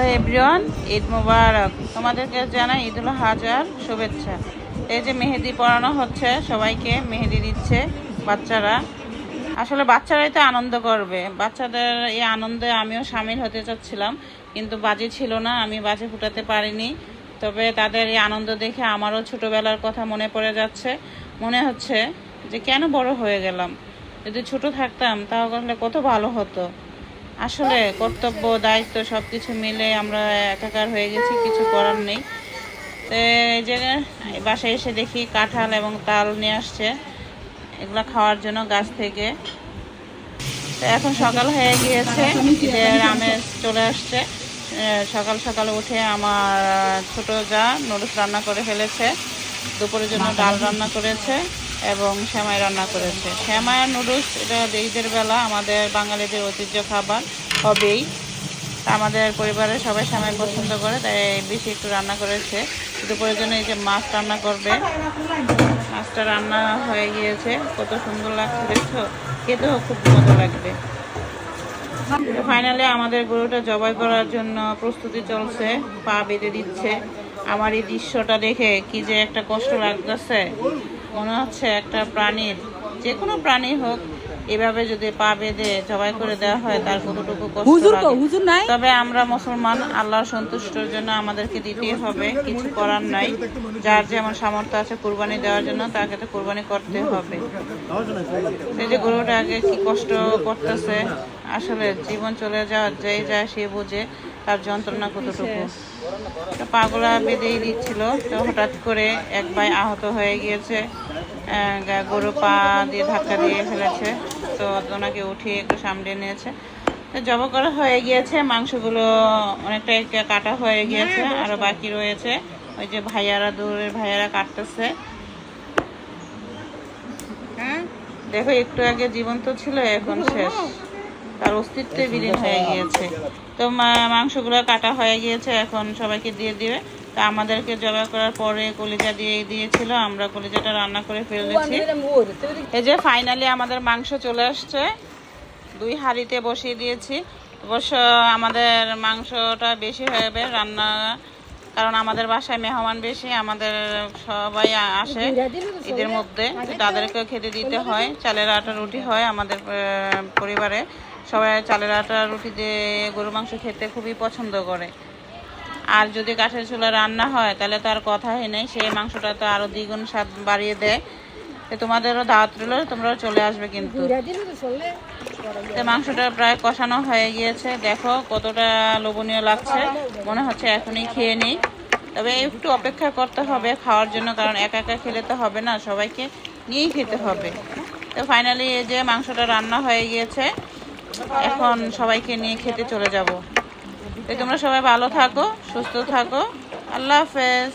Hello everyone, Eid মুবারক। তোমাদেরকে জানাই ঈদুল হাজার শুভেচ্ছা। এই যে মেহেদি পড়ানো হচ্ছে, সবাইকে মেহেদি দিচ্ছে বাচ্চারা। আসলে বাচ্চারাই তো আনন্দ করবে। বাচ্চাদের এই আনন্দে আমিও সামিল হতে চাচ্ছিলাম, কিন্তু বাজি ছিল না, আমি বাজি ফুটাতে পারিনি। তবে তাদের এই আনন্দ দেখে আমারও ছোটোবেলার কথা মনে পড়ে যাচ্ছে। মনে হচ্ছে যে কেন বড় হয়ে গেলাম। যদি ছোট থাকতাম তাহলে কত ভালো হতো। আসলে কর্তব্য, দায়িত্ব সব কিছু মিলে আমরা একাকার হয়ে গেছি, কিছু করার নেই। তো এই যে বাসায় এসে দেখি কাঁঠাল এবং তাল নিয়ে আসছে, এগুলো খাওয়ার জন্য গাছ থেকে। তো এখন সকাল হয়ে গিয়েছে ঈদের আমেজ চলে আসছে। সকাল সকাল উঠে আমার ছোট যা, নুডলস রান্না করে ফেলেছে। দুপুরের জন্য ডাল রান্না করেছে। এবং শ্যামাই রান্না করেছে। শ্যামাই আর নুডলস, এটা ঈদের বেলা, আমাদের বাঙালিদের ঐতিহ্য খাবার, হবেই। আমাদের পরিবারের সবাই শ্যামাই পছন্দ করে, তাই বেশি একটু রান্না করেছে। দুপুরের জন্য এই যে মাছ রান্না করবে। মাছটা রান্না হয়ে গিয়েছে। কত সুন্দর লাগছে, দেখছ? খেতেও খুব মজা লাগবে। ফাইনালি আমাদের গরুটা জবাই করার জন্য প্রস্তুতি চলছে, পা বেঁধে দিচ্ছে। আমার এই দৃশ্যটা দেখে কি যে একটা কষ্ট লাগতেছে। মনে হচ্ছে একটা প্রাণীর যে কোনো প্রাণী হোক এভাবে যদি পা বেঁধে জবাই করে দেওয়া হয় তার কতটুকু কষ্ট লাগে। তবে আমরা মুসলমান আল্লাহর সন্তুষ্টর জন্য আমাদেরকে দিতেই হবে কিছু করার নাই। যার যেমন সামর্থ্য আছে কুরবানি দেওয়ার জন্য তাকে তো কোরবানি করতে হবে। এই যে গরুটা আগে কি কষ্ট করতেছে আসলে জীবন চলে যাওয়ার যেই যায় সে বুঝে তার যন্ত্রণা কতটুকু? তো পাগলা বেঁধেই দিচ্ছিল। তো হঠাৎ করে এক ভাই আহত হয়ে গিয়েছে গরু পা দিয়ে ধাক্কা দিয়ে ফেলেছে। তো ওনাকে উঠিয়ে একটু সামলে নিয়েছে। জব করা হয়ে গিয়েছে মাংসগুলো অনেকটাই কা- কাটা হয়ে গিয়েছে আরও বাকি রয়েছে। ওই যে ভাইয়ারা দূরের ভাইয়ারা কাটতেছে। হ্যাঁ। দেখো একটু আগে জীবন্ত ছিল এখন শেষ। তার অস্তিত্বে বিলীন হয়ে গিয়েছে। তো মাংসগুলো কাটা হয়ে গিয়েছে এখন সবাইকে দিয়ে দিবে। তা আমাদেরকে জবা করার পরে কলিজা দিয়ে দিয়েছিল আমরা কলিজাটা রান্না করে ফেলেছি এই যে ফাইনালি আমাদের মাংস চলে আসছে। দুই হাঁড়িতে বসিয়ে দিয়েছি। অবশ্য আমাদের মাংসটা বেশি হবে রান্না কারণ আমাদের বাসায় মেহমান বেশি আমাদের সবাই আসে ঈদের মধ্যে। তাদেরকেও খেতে দিতে হয়। চালের আটা রুটি হয় আমাদের পরিবারে। সবাই চালের আটা, রুটি দিয়ে গরু মাংস খেতে খুবই পছন্দ করে। আর যদি কাঠের চুলা রান্না হয়, তাহলে তো আর কথাই নেই। সেই মাংসটা তো আরও দ্বিগুণ স্বাদ বাড়িয়ে দেয়। তো তোমাদেরও দাওয়াত রইল, তোমরাও চলে আসবে কিন্তু। তো মাংসটা প্রায় কষানো হয়ে গিয়েছে। দেখো কতটা লোভনীয় লাগছে। মনে হচ্ছে এখনই খেয়ে নিই। তবে একটু অপেক্ষা করতে হবে খাওয়ার জন্য, কারণ একা একা খেলে তো হবে না, সবাইকে নিয়েই খেতে হবে। তো ফাইনালি এই যে মাংসটা রান্না হয়ে গিয়েছে এখন সবাইকে নিয়ে খেতে চলে যাব। তাই তোমরা সবাই ভালো থাকো, সুস্থ থাকো। আল্লাহ হাফেজ।